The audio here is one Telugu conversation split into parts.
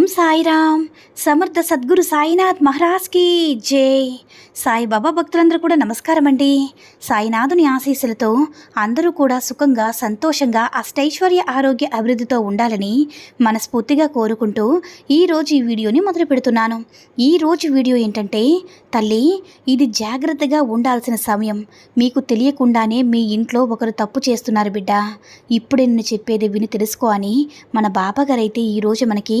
ఓం సాయిరామ్. సమర్థ సద్గురు సాయినాథ్ మహారాజ్కి జై. సాయిబాబా భక్తులందరూ కూడా నమస్కారం అండి సాయినాథుని ఆశీస్సులతో అందరూ కూడా సుఖంగా సంతోషంగా అష్టైశ్వర్య ఆరోగ్య అభివృద్ధితో ఉండాలని మనస్ఫూర్తిగా కోరుకుంటూ ఈరోజు ఈ వీడియోని మొదలు పెడుతున్నాను. ఈరోజు వీడియో ఏంటంటే తల్లి ఇది జాగ్రత్తగా ఉండాల్సిన సమయం. మీకు తెలియకుండానే మీ ఇంట్లో ఒకరు తప్పు చేస్తున్నారు బిడ్డ. ఇప్పుడే నేను చెప్పేది విని తెలుసుకో అని మన బాబాగారైతే ఈరోజు మనకి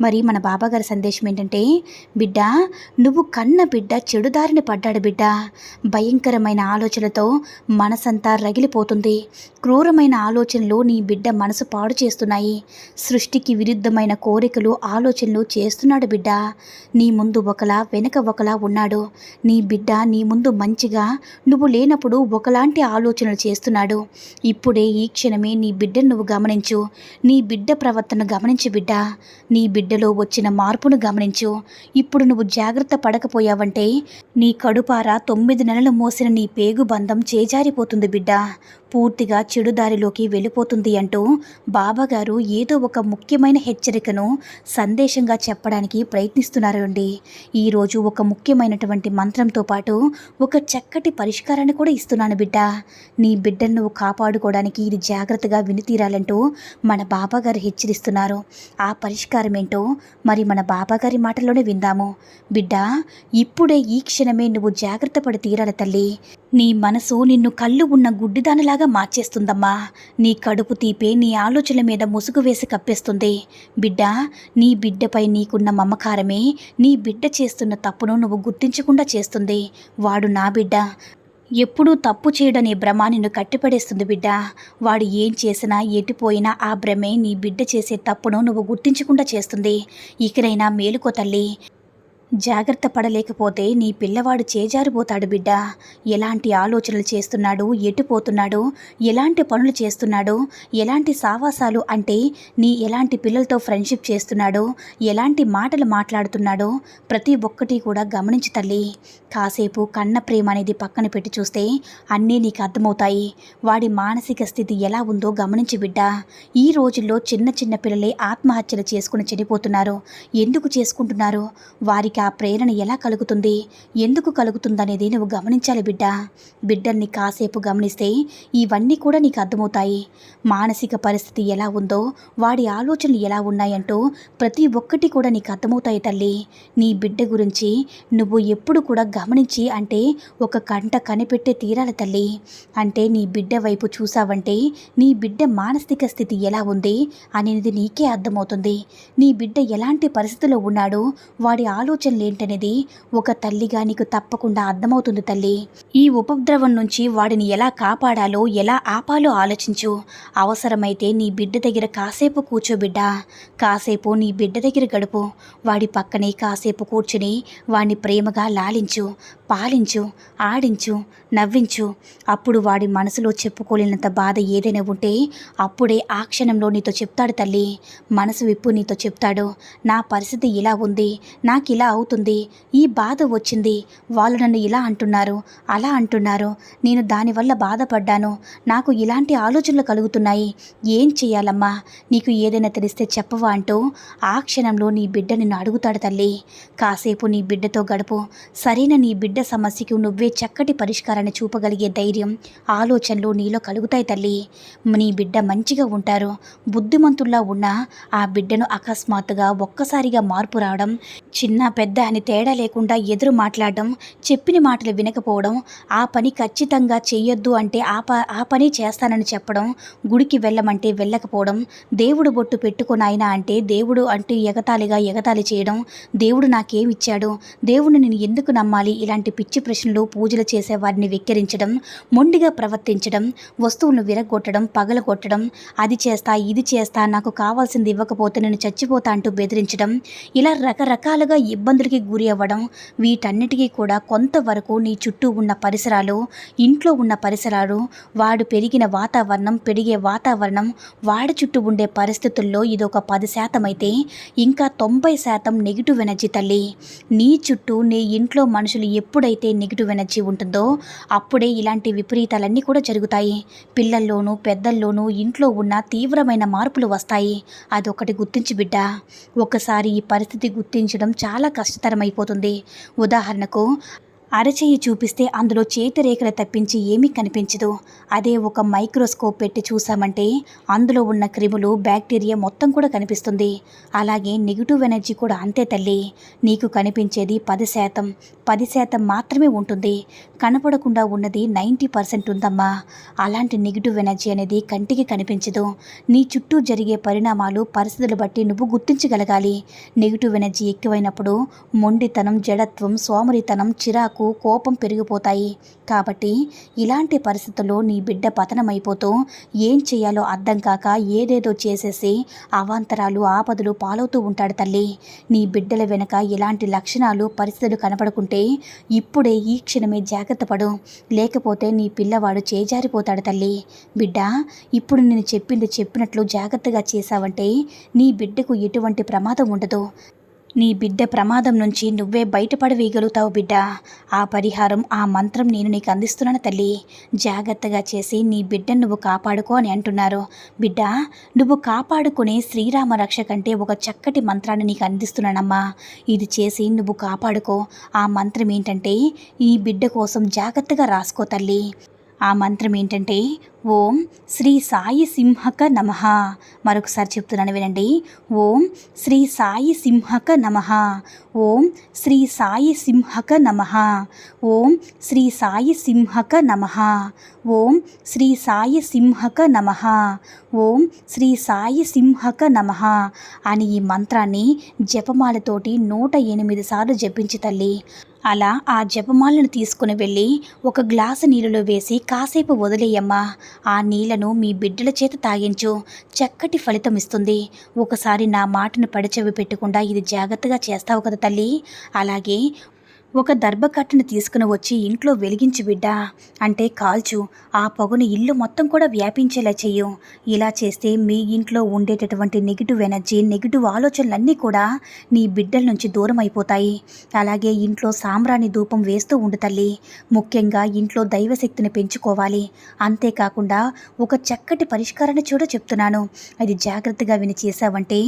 మరి మన బాబాగారి సందేశం ఏంటంటే బిడ్డ నువ్వు కన్న బిడ్డ చెడుదారిని పడ్డాడు బిడ్డ. భయంకరమైన ఆలోచనలతో మనసంతా రగిలిపోతుంది. క్రూరమైన ఆలోచనలు నీ బిడ్డ మనసు పాడు చేస్తున్నాయి. సృష్టికి విరుద్ధమైన కోరికలు ఆలోచనలు చేస్తున్నాడు బిడ్డ. నీ ముందు ఒకలా వెనక ఒకలా ఉన్నాడు. నీ బిడ్డ నీ ముందు మంచిగా నువ్వు లేనప్పుడు ఒకలాంటి ఆలోచనలు చేస్తున్నాడు. ఇప్పుడే ఈ క్షణమే నీ బిడ్డను నువ్వు గమనించు. నీ బిడ్డ ప్రవర్తన గమనించు బిడ్డ. నీ బిడ్డ బిడ్డలో వచ్చిన మార్పును గమనించు. ఇప్పుడు నువ్వు జాగ్రత్త పడకపోయావంటే నీ కడుపార తొమ్మిది నెలలు మోసిన నీ పేగు బంధం చేజారిపోతుంది బిడ్డ. పూర్తిగా చెడుదారిలోకి వెళ్ళిపోతుంది అంటూ బాబాగారు ఏదో ఒక ముఖ్యమైన హెచ్చరికను సందేశంగా చెప్పడానికి ప్రయత్నిస్తున్నారండి. ఈరోజు ఒక ముఖ్యమైనటువంటి మంత్రంతో పాటు ఒక చక్కటి పరిష్కారాన్ని కూడా ఇస్తున్నాను బిడ్డ. నీ బిడ్డను నువ్వు కాపాడుకోవడానికి ఇది జాగ్రత్తగా వినితీరాలంటూ మన బాబాగారు హెచ్చరిస్తున్నారు. ఆ పరిష్కారం ఏంటో మరి మన బాబాగారి మాటలోనే విందాము. బిడ్డ ఇప్పుడే ఈ క్షణమే నువ్వు జాగ్రత్త పడి తీరాలి తల్లి. నీ మనసు నిన్ను కళ్ళు ఉన్న గుడ్డిదానిలాగా మార్చేస్తుందమ్మా. నీ కడుపు తీపే నీ ఆలోచనల మీద ముసుగు వేసి కప్పేస్తుంది. బిడ్డ నీ బిడ్డపై నీకున్న మమకారమే నీ బిడ్డ చేస్తున్న తప్పును నువ్వు గుర్తించకుండా చేస్తుంది. వాడు నా బిడ్డ. ఎప్పుడూ తప్పు చేయడనే భ్రమ నిన్ను కట్టిపడేస్తుంది బిడ్డ. వాడు ఏం చేసినా ఎటుపోయినా ఆ భ్రమే నీ బిడ్డ చేసే తప్పును నువ్వు గుర్తించకుండా చేస్తుంది. ఇకనైనా మేలుకో తల్లి. జాగ్రత్త పడలేకపోతే నీ పిల్లవాడు చేజారిపోతాడు బిడ్డ. ఎలాంటి ఆలోచనలు చేస్తున్నాడు? ఎటు పోతున్నాడు? ఎలాంటి పనులు చేస్తున్నాడు? ఎలాంటి సావాసాలు అంటే నీ ఎలాంటి పిల్లలతో ఫ్రెండ్షిప్ చేస్తున్నాడో? ఎలాంటి మాటలు మాట్లాడుతున్నాడో? ప్రతి ఒక్కటి కూడా గమనించి తల్లి. కాసేపు కన్న ప్రేమ అనేది పక్కన పెట్టి చూస్తే అన్నీ నీకు అర్థమవుతాయి. వాడి మానసిక స్థితి ఎలా ఉందో గమనించి బిడ్డ. ఈ రోజుల్లో చిన్న చిన్న పిల్లలే ఆత్మహత్యలు చేసుకుని చనిపోతున్నారు. ఎందుకు చేసుకుంటున్నారు? వారికి ఆ ప్రేరణ ఎలా కలుగుతుంది? ఎందుకు కలుగుతుందనేది నువ్వు గమనించాలి బిడ్డ. బిడ్డల్ని కాసేపు గమనిస్తే ఇవన్నీ కూడా నీకు అర్థమవుతాయి. మానసిక పరిస్థితి ఎలా ఉందో వాడి ఆలోచనలు ఎలా ఉన్నాయంటూ ప్రతి ఒక్కటి కూడా నీకు అర్థమవుతాయి తల్లి. నీ బిడ్డ గురించి నువ్వు ఎప్పుడు కూడా గమనించి అంటే ఒక కంట కనిపెట్టే తీరాలి తల్లి. అంటే నీ బిడ్డ వైపు చూసావంటే నీ బిడ్డ మానసిక స్థితి ఎలా ఉంది అనేది నీకే అర్థమవుతుంది. నీ బిడ్డ ఎలాంటి పరిస్థితిలో ఉన్నాడో వాడి ఆలోచన ఏంటనేది ఒక తల్లిగా నీకు తప్పకుండా అర్థమవుతుంది తల్లి. ఈ ఉపద్రవం నుంచి వాడిని ఎలా కాపాడాలో ఎలా ఆపాలో ఆలోచించు. అవసరమైతే నీ బిడ్డ దగ్గర కాసేపు కూర్చోబిడ్డ కాసేపు నీ బిడ్డ దగ్గర గడుపు. వాడి పక్కనే కాసేపు కూర్చుని వాడిని ప్రేమగా లాలించు. పాలించు ఆడించు నవ్వించు. అప్పుడు వాడి మనసులో చెప్పుకోలేనంత బాధ ఏదైనా ఉంటే అప్పుడే ఆ క్షణంలో నీతో చెప్తాడు తల్లి. మనసు విప్పు నీతో చెప్తాడు. నా పరిస్థితి ఇలా ఉంది. నాకు ఇలా అవుతుంది. ఈ బాధ వచ్చింది. వాళ్ళు నన్ను ఇలా అంటున్నారు అలా అంటున్నారు. నేను దానివల్ల బాధపడ్డాను. నాకు ఇలాంటి ఆలోచనలు కలుగుతున్నాయి. ఏం చేయాలమ్మా? నీకు ఏదైనా తెలిస్తే చెప్పవా అంటూ ఆ క్షణంలో నీ బిడ్డ నిన్ను అడుగుతాడు తల్లి. కాసేపు నీ బిడ్డతో గడుపు. సరైన నీ బిడ్డ? బిడ్డ సమస్యకు నువ్వే చక్కటి పరిష్కారాన్ని చూపగలిగే ధైర్యం ఆలోచనలు నీలో కలుగుతాయి తల్లి. నీ బిడ్డ మంచిగా ఉంటారు. బుద్ధిమంతుల్లా ఉన్న ఆ బిడ్డను అకస్మాత్తుగా ఒక్కసారిగా మార్పు రావడం చిన్న పెద్ద అని తేడా లేకుండా ఎదురు మాట్లాడడం చెప్పిన మాటలు వినకపోవడం ఆ పని ఖచ్చితంగా చెయ్యొద్దు అంటే ఆ ప ఆ పని చేస్తానని చెప్పడం గుడికి వెళ్ళమంటే వెళ్ళకపోవడం దేవుడు బొట్టు పెట్టుకున్నాయినా అంటే దేవుడు అంటూ ఎగతాళిగా ఎగతాళి చేయడం దేవుడు నాకేమిచ్చాడు? దేవుడిని నేను ఎందుకు నమ్మాలి? ఇలాంటి పిచ్చి ప్రశ్నలు పూజలు చేసే వారిని వెక్కిరించడం మొండిగా ప్రవర్తించడం వస్తువులను విరగొట్టడం పగలగొట్టడం అది చేస్తా ఇది చేస్తా నాకు కావాల్సింది ఇవ్వకపోతే నేను చచ్చిపోతా అంటూ బెదిరించడం ఇలా రకరకాలుగా ఇబ్బందులకి గురి అవ్వడం వీటన్నిటికీ కూడా కొంతవరకు నీ చుట్టూ ఉన్న పరిసరాలు ఇంట్లో ఉన్న పరిసరాలు వాడు పెరిగిన వాతావరణం పెరిగే వాతావరణం వాడి చుట్టూ ఉండే పరిస్థితుల్లో ఇది ఒక పది శాతం అయితే ఇంకా తొంభై శాతం నెగిటివ్ ఎనర్జీ తల్లి. నీ చుట్టూ నీ ఇంట్లో మనుషులు ఎప్పుడు ఎప్పుడైతే నెగిటివ్ ఎనర్జీ ఉంటుందో అప్పుడే ఇలాంటి విపరీతాలన్నీ కూడా జరుగుతాయి. పిల్లల్లోనూ పెద్దల్లోనూ ఇంట్లో ఉన్న తీవ్రమైన మార్పులు వస్తాయి. అదొకటి గుర్తించి బిడ్డ. ఒకసారి ఈ పరిస్థితి గుర్తించడం చాలా కష్టతరమైపోతుంది. ఉదాహరణకు అరచేయి చూపిస్తే అందులో చేతి రేఖలు తప్పించి ఏమీ కనిపించదు. అదే ఒక మైక్రోస్కోప్ పెట్టి చూసామంటే అందులో ఉన్న క్రిములు బ్యాక్టీరియా మొత్తం కూడా కనిపిస్తుంది. అలాగే నెగిటివ్ ఎనర్జీ కూడా అంతే తల్లి. నీకు కనిపించేది పది శాతం. పది శాతం మాత్రమే ఉంటుంది. కనపడకుండా ఉన్నది నైంటీ పర్సెంట్ ఉందమ్మా. అలాంటి నెగిటివ్ ఎనర్జీ అనేది కంటికి కనిపించదు. నీ చుట్టూ జరిగే పరిణామాలు పరిస్థితులు బట్టి నువ్వు గుర్తించగలగాలి. నెగిటివ్ ఎనర్జీ ఎక్కువైనప్పుడు మొండితనం జడత్వం సోమరితనం చిరాకు కోపం పెరిగిపోతాయి. కాబట్టి ఇలాంటి పరిస్థితుల్లో నీ బిడ్డ పతనమైపోతూ ఏం చేయాలో అర్థం కాక ఏదేదో చేసేసి అవాంతరాలు ఆపదలు పాలవుతూ ఉంటాడు తల్లి. నీ బిడ్డల వెనుక ఇలాంటి లక్షణాలు పరిస్థితులు కనపడుకుంటే ఇప్పుడే ఈ క్షణమే జాగ్రత్త పడు. లేకపోతే నీ పిల్లవాడు చేజారిపోతాడు తల్లి. బిడ్డ ఇప్పుడు నేను చెప్పింది చెప్పినట్లు జాగ్రత్తగా చేశావంటే నీ బిడ్డకు ఎటువంటి ప్రమాదం ఉండదు. నీ బిడ్డ ప్రమాదం నుంచి నువ్వే బయటపడవేయగలుగుతావు బిడ్డ. ఆ పరిహారం ఆ మంత్రం నేను నీకు అందిస్తున్నాను తల్లి. జాగ్రత్తగా చేసి నీ బిడ్డను నువ్వు కాపాడుకో అని అంటున్నారు. బిడ్డ నువ్వు కాపాడుకునే శ్రీరామ రక్ష కంటే ఒక చక్కటి మంత్రాన్ని నీకు అందిస్తున్నానమ్మా. ఇది చేసి నువ్వు కాపాడుకో. ఆ మంత్రం ఏంటంటే ఈ బిడ్డ కోసం జాగ్రత్తగా రాసుకో తల్లి. ఆ మంత్రం ఏంటంటే ఓం శ్రీ సాయి సింహక నమ. మరొకసారి చెప్తున్నాను వినండి. ఓం శ్రీ సాయి సింహక నమ. ఓం శ్రీ సాయి సింహక నమ. ఓం శ్రీ సాయి సింహక నమ. ఓం శ్రీ సాయి సింహక నమ. ఓం శ్రీ సాయి సింహక నమ అని ఈ మంత్రాన్ని జపమాలతోటి నూట ఎనిమిది సార్లు జపించి తల్లి. అలా ఆ జపమాలను తీసుకుని వెళ్ళి ఒక గ్లాసు నీళ్ళలో వేసి కాసేపు వదిలేయమ్మా. ఆ నీళ్ళను మీ బిడ్డల చేత తాగించు. చక్కటి ఫలితం ఇస్తుంది. ఒకసారి నా మాటను పడిచెవి పెట్టకుండా ఇది జాగ్రత్తగా చేస్తావు కదా తల్లి. అలాగే ఒక దర్భకట్టను తీసుకుని వచ్చి ఇంట్లో వెలిగించు బిడ్డా అంటే కాల్చు. ఆ పొగను ఇల్లు మొత్తం కూడా వ్యాపించేలా చెయ్యు. ఇలా చేస్తే మీ ఇంట్లో ఉండేటటువంటి నెగిటివ్ ఎనర్జీ నెగిటివ్ ఆలోచనలన్నీ కూడా నీ బిడ్డల నుంచి దూరం అయిపోతాయి అలాగే ఇంట్లో సాంబ్రాణి ధూపం వేస్తూ ఉండు తల్లి. ముఖ్యంగా ఇంట్లో దైవశక్తిని పెంచుకోవాలి. అంతేకాకుండా ఒక చక్కటి పరిష్కారాన్ని చూడ చెప్తున్నాను. అది జాగ్రత్తగా విని చేసావంటే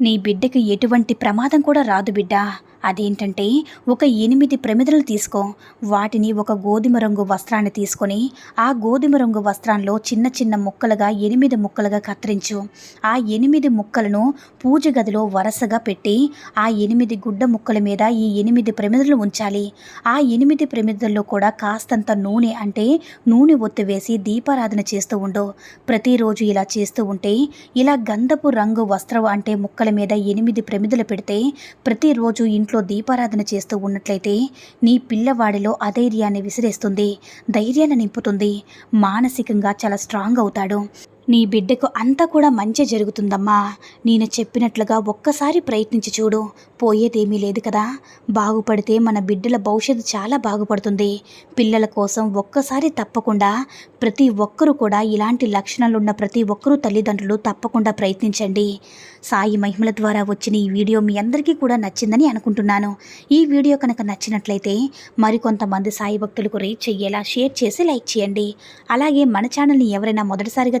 నీ బిడ్డకి ఎటువంటి ప్రమాదం కూడా రాదు బిడ్డా. అదేంటంటే ఒక ఎనిమిది ప్రమిదలు తీసుకో. వాటిని ఒక గోధుమ రంగు వస్త్రాన్ని తీసుకొని ఆ గోధుమ రంగు వస్త్రంలో చిన్న చిన్న ముక్కలుగా ఎనిమిది ముక్కలుగా కత్తిరించు. ఆ ఎనిమిది ముక్కలను పూజ గదిలో వరుసగా పెట్టి ఆ ఎనిమిది గుడ్డ ముక్కల మీద ఈ ఎనిమిది ప్రమిదలు ఉంచాలి. ఆ ఎనిమిది ప్రమిదల్లో కూడా కాస్తంత నూనె అంటే నూనె ఒత్తి వేసి దీపారాధన చేస్తూ ఉండు. ప్రతిరోజు ఇలా చేస్తూ ఉంటే ఇలా గంధపు రంగు వస్త్రం అంటే ముక్కల మీద ఎనిమిది ప్రమిదలు పెడితే ప్రతిరోజు ఇంట్లో దీపారాధన చేస్తూ ఉన్నట్లయితే నీ పిల్లవాడిలో అధైర్యాన్ని విసిరేస్తుంది ధైర్యాన్ని నింపుతుంది మానసికంగా చాలా స్ట్రాంగ్ అవుతాడు. నీ బిడ్డకు అంతా కూడా మంచి జరుగుతుందమ్మా. నేను చెప్పినట్లుగా ఒక్కసారి ప్రయత్నించి చూడు. పోయేదేమీ లేదు కదా. బాగుపడితే మన బిడ్డల భవిష్యత్తు చాలా బాగుపడుతుంది. పిల్లల కోసం ఒక్కసారి తప్పకుండా ప్రతి ఒక్కరూ కూడా ఇలాంటి లక్షణాలున్న ప్రతి ఒక్కరూ తల్లిదండ్రులు తప్పకుండా ప్రయత్నించండి. సాయి మహిమల ద్వారా వచ్చిన ఈ వీడియో మీ అందరికీ కూడా నచ్చిందని అనుకుంటున్నాను. ఈ వీడియో కనుక నచ్చినట్లయితే మరికొంతమంది సాయి భక్తులకు రీచ్ అయ్యేలా షేర్ చేసి లైక్ చేయండి. అలాగే మన ఛానల్ని ఎవరైనా మొదటిసారిగా